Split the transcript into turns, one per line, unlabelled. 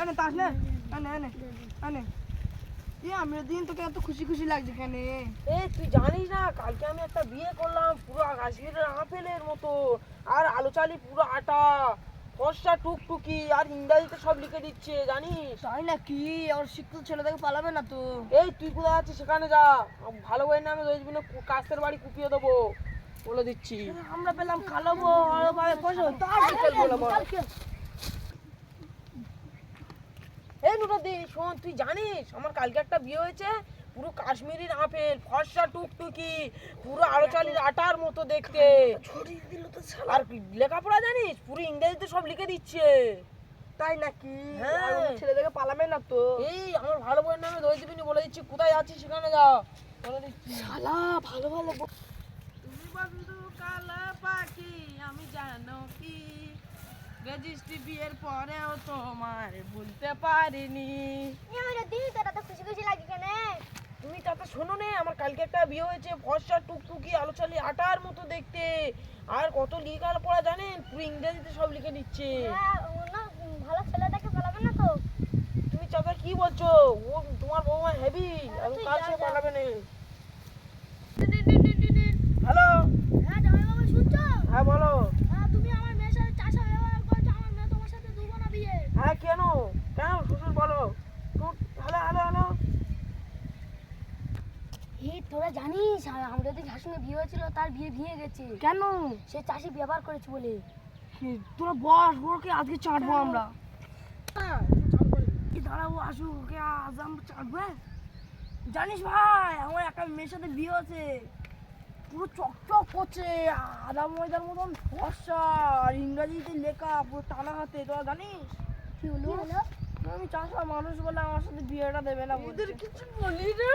এনে তাস নে। এনে এনে এনে এ আমি দিন তোকে এত খুশি খুশি লাগছে কেন
এই তুই জানিস না কালকে আমি একটা বিয়ে করলাম পুরো কাশ্মীরের আপেলের মতো। আর আলু চালি পুরো আটা ফর্সা টুকটুকি আর ইংরাজিতে সব লিখে দিচ্ছে জানিস?
তাই না কি আমার শিক্ষিত ছেলেটাকে পালাবে না তো?
এই তুই কোথায় আছিস? সেখানে যা। ভালো বই নামে দশ দিনে কাস্তের বাড়ি কুপিয়ে দেবো বলে দিচ্ছি।
আমরা পেলাম খালাবো আরও ভাবে তার
বলে এই নুরদি শোন তুই জানিস আমার কালকে একটা বিয়ে হয়েছে পুরো কাশ্মীরি আপেল ফর্সা টুকটুকি পুরো আলো চালির আটার মতো দেখতে।
ছড়িয়ে দিল তো
আর লেখাপড়া জানিস? পুরো ইংরেজিতে সব লিখে দিচ্ছে।
তাই নাকি?
হ্যাঁ।
আর ওই পালাবে না তো?
এই আমার ভালো বইয়ের নামে দই দিবিনি বলে দিচ্ছি কোথায় আছিস সেখানে যা বলে দিচ্ছি।
শালা ভালো ভালো ব-
তুমি বন্ধু কালা পাখি আমি জানো কি রেজিস্ট্রি বিয়ের পরেও তোমার ভুলতে পারিনি। তুমি তাতে শোনো নে আমার কালকে একটা বিয়ে হয়েছে ফর্সা টুকটুকি আলো চালি আটার মতো দেখতে। আর কত লিখা পড়া জানেন? পুরো ইংরেজিতে সব লিখে দিচ্ছে
ভালো ছেলেটাকে পালাবে না তো।
তুমি চাচা কি বলছো? ও তোমার বৌমা হেভি আর ও পালাবে না হ্যালো
হ্যাঁ জামাইবাবু শুনছো
হ্যাঁ বলো
হ্যাঁ, তুমি আমার মেয়ের সাথে চাষা ব্যবহার করছ আমার মেয়ে তোমার সাথে দেবো না বিয়ে
কেন শ্বশুর বলো? Hello hello hello.
এই তোরা জানিস আমাদের যে যার সঙ্গে বিয়ে হয়েছিল তার বিয়ে ভেঙে গেছে।
কেন?
সে চাষি ব্যবহার করেছে বলে।
তোরা বস ওকে আজকে চাটবো আমরা। আসুক ওকে আজ আমরা চাটবো হ্যাঁ? জানিস ভাই আমার একটা মেয়ের সাথে বিয়ে হচ্ছে পুরো চকচক করছে আদা ময়দার মতন ফর্সা আর ইংরাজিতে লেখা পুরো টানা হাতে তোরা জানিস?
কি হলো?
আমি চাষা মানুষ বলে আমার সাথে বিয়েটা দেবে না এদের
কিছু বলি না